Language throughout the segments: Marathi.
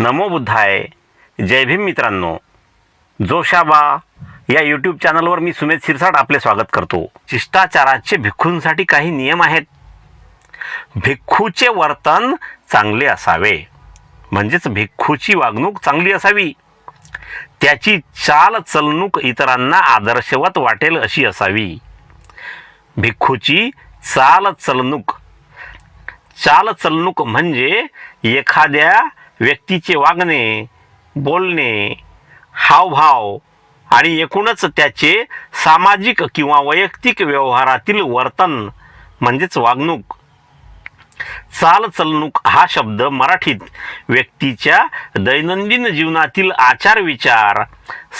नमो बुद्धाय. जय भीम मित्रांनो. जोशाबा या यूट्यूब चॅनलवर मी सुमेध शिरसाट आपले स्वागत करतो. शिष्टाचाराचे भिक्खूंसाठी काही नियम आहेत. भिक्खूचे वर्तन चांगले असावे. म्हणजेच भिक्खूची वागणूक चांगली असावी. त्याची चाल चलणूक इतरांना आदर्शवत वाटेल अशी असावी. भिक्खूची चाल चलणूक. चाल चलणूक म्हणजे एखाद्या व्यक्तीचे वागणे बोलणे हावभाव आणि एकूणच त्याचे सामाजिक किंवा वैयक्तिक व्यवहारातील वर्तन म्हणजेच वागणूक. चालचलणूक हा शब्द मराठीत व्यक्तीच्या दैनंदिन जीवनातील आचार विचार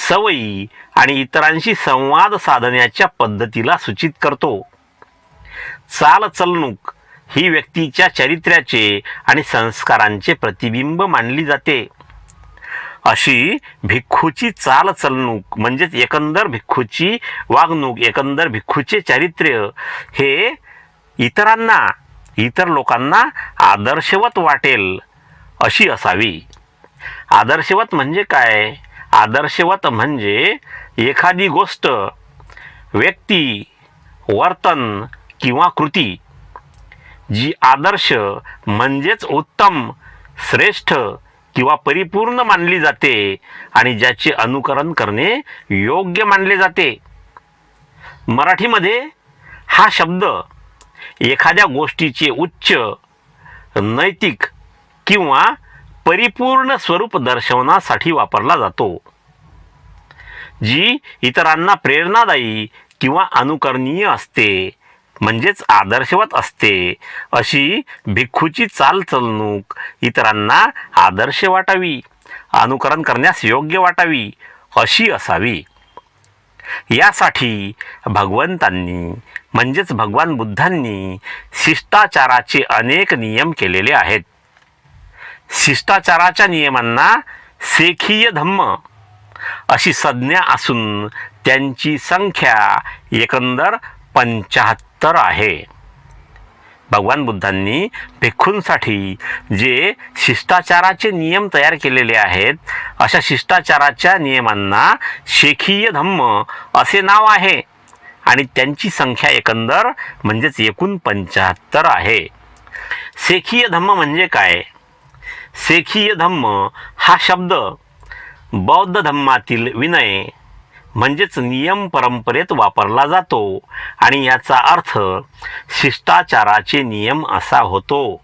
सवयी आणि इतरांशी संवाद साधण्याच्या पद्धतीला सूचित करतो. चालचलणूक ही व्यक्तीच्या चरित्र्याचे आणि संस्कारांचे प्रतिबिंब मानली जाते. अशी भिक्खूची चालचलणूक म्हणजेच एकंदर भिक्खूची वागणूक एकंदर भिक्खूचे चारित्र्य हे इतरांना इतर लोकांना आदर्शवत वाटेल अशी असावी. आदर्शवत म्हणजे काय? आदर्शवत म्हणजे एखादी गोष्ट व्यक्ती वर्तन किंवा कृती जी आदर्श म्हणजेच उत्तम श्रेष्ठ किंवा परिपूर्ण मानली जाते आणि ज्याचे अनुकरण करणे योग्य मानले जाते. मराठीमध्ये हा शब्द एखाद्या गोष्टीचे उच्च नैतिक किंवा परिपूर्ण स्वरूप दर्शवण्यासाठी वापरला जातो. जी इतरांना प्रेरणादायी किंवा अनुकरणीय असते. म्हणजेच आदर्शवत असते. अशी भिक्खूची चालचलणूक इतरांना आदर्श वाटावी अनुकरण करण्यास योग्य वाटावी अशी असावी. यासाठी भगवंतांनी म्हणजेच भगवान बुद्धांनी शिष्टाचाराचे अनेक नियम केलेले आहेत. शिष्टाचाराच्या नियमांना सेखीय धम्म अशी संज्ञा असून त्यांची संख्या एकंदर पंचाहत्तर आहे. भगवान बुद्धांनी भिक्खूंसाठी जे शिष्टाचाराचे नियम तयार केलेले आहेत अशा शिष्टाचाराच्या नियमांना शेखीय धम्म असे नाव आहे. आणि त्यांची संख्या एकंदर म्हणजेच एकूण पंचाहत्तर आहे. सेखीय धम्म म्हणजे काय? सेखीय धम्म हा शब्द बौद्ध धम्मातील विनय म्हणजेच नियम परंपरेत वापरला जातो. आणि याचा अर्थ शिष्टाचाराचे नियम असा होतो.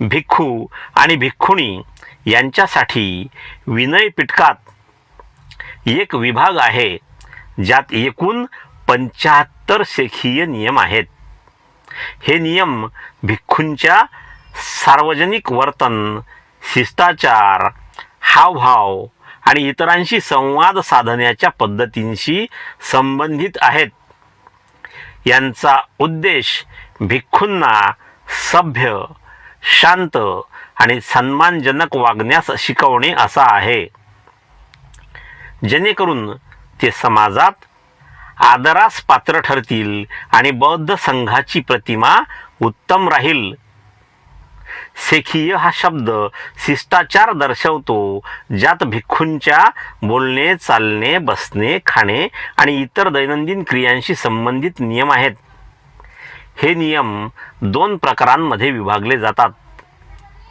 भिक्खू आणि भिक्खुणी यांच्यासाठी विनय पिटकात एक विभाग आहे ज्यात एकूण पंच्याहत्तर शेखीय नियम आहेत. हे नियम भिक्खूंच्या सार्वजनिक वर्तन शिष्टाचार हावभाव आणि इतरांशी संवाद साधण्याच्या पद्धतींशी संबंधित आहेत. यांचा उद्देश भिक्खूंना सभ्य शांत आणि सन्मानजनक वागण्यास शिकवणे असा आहे. जेणेकरून ते समाजात आदरास पात्र ठरतील आणि बौद्ध संघाची प्रतिमा उत्तम राहील सेखीय हा शब्द शिष्टाचार दर्शवतो ज्यात भिक्खूंच्या बोलणे चालणे बसणे खाणे आणि इतर दैनंदिन क्रियांशी संबंधित नियम आहेत. हे नियम दोन प्रकारांमध्ये विभागले जातात.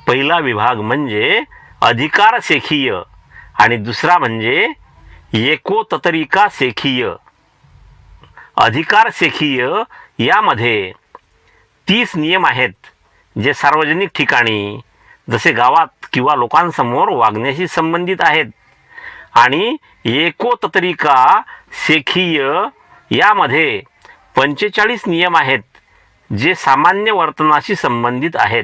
पहिला विभाग म्हणजे अधिकार सेखीय आणि दुसरा म्हणजे एकोततरिका सेखीय. अधिकार सेखीय यामध्ये तीस नियम आहेत. जे सार्वजनिक ठिकाणी जसे गावात किंवा लोकांसमोर वागण्याशी संबंधित आहेत. आणि एकोततरिका सेखीय यामध्ये पंचेचाळीस नियम आहेत जे सामान्य वर्तनाशी संबंधित आहेत.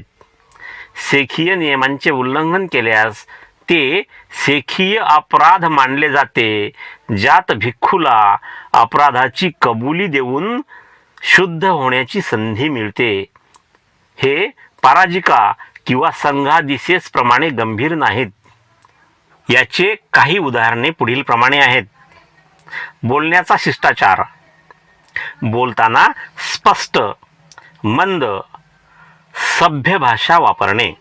सेखीय नियमांचे उल्लंघन केल्यास ते सेखीय अपराध मानले जाते ज्यात भिक्खूला अपराधाची कबुली देऊन शुद्ध होण्याची संधी मिळते. हे पराजिका किंवा संघादिशेसप्रमाणे गंभीर नाहीत. याचे काही उदाहरणे पुढील प्रमाणे आहेत. बोलण्याचा शिष्टाचार. बोलताना स्पष्ट मंद सभ्य भाषा वापरणे.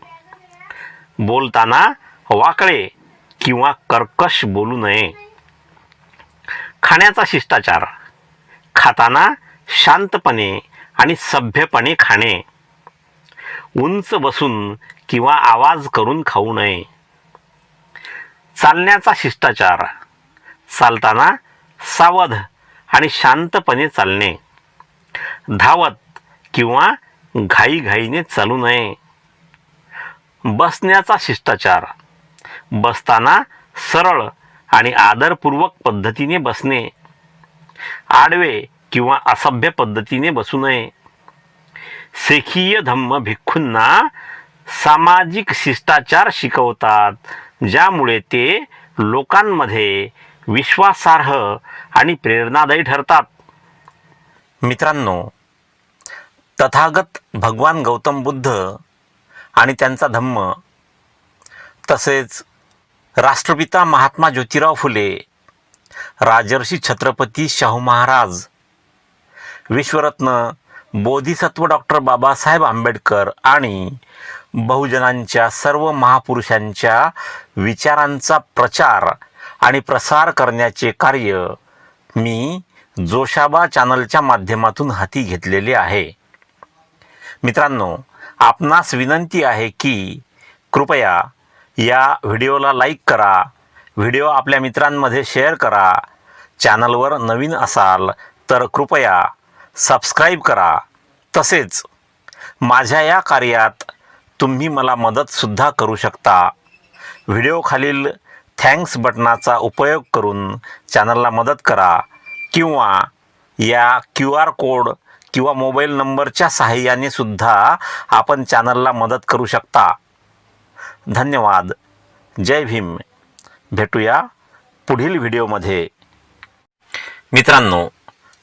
बोलताना वाकळे किंवा कर्कश बोलू नये. खाण्याचा शिष्टाचार. खाताना शांतपणे आणि सभ्यपणे खाणे. उंच बसून किंवा आवाज करून खाऊ नये. चालण्याचा शिष्टाचार चालताना सावध आणि शांतपणे चालणे. धावत किंवा घाईघाईने चालू नये. बसण्याचा शिष्टाचार बसताना सरळ आणि आदरपूर्वक पद्धतीने बसणे. आडवे किंवा असभ्य पद्धतीने बसू नये. सेखीय धम्म भिक्खूंना सामाजिक शिष्टाचार शिकवतात ज्यामुळे ते लोकांमध्ये विश्वासार्ह आणि प्रेरणादायी ठरतात. मित्रांनो तथागत भगवान गौतम बुद्ध आणि त्यांचा धम्म तसेच राष्ट्रपिता महात्मा ज्योतिराव फुले राजर्षी छत्रपती शाहू महाराज विश्वरत्न बोधिसत्व डॉक्टर बाबासाहेब आंबेडकर आणि बहुजनांच्या सर्व महापुरुषांच्या विचारांचा प्रचार आणि प्रसार करण्याचे कार्य मी जोशाबा चॅनलच्या माध्यमातून हाती घेतलेले आहे. मित्रांनो आपणास विनंती आहे की कृपया या व्हिडिओला लाईक करा व्हिडिओ आपल्या मित्रांमध्ये शेअर करा चॅनलवर नवीन असाल तर कृपया सबस्क्राईब करा. तसेच माझ्या या कार्यात तुम्ही मला मदतसुद्धा करू शकता. व्हिडिओखालील थँक्स बटनाचा उपयोग करून चॅनलला मदत करा किंवा या क्यू आर कोड किंवा मोबाईल नंबरच्या सहाय्याने सुद्धा आपण चॅनलला मदत करू शकता. धन्यवाद. जय भीम. भेटूया पुढील व्हिडिओमध्ये. मित्रांनो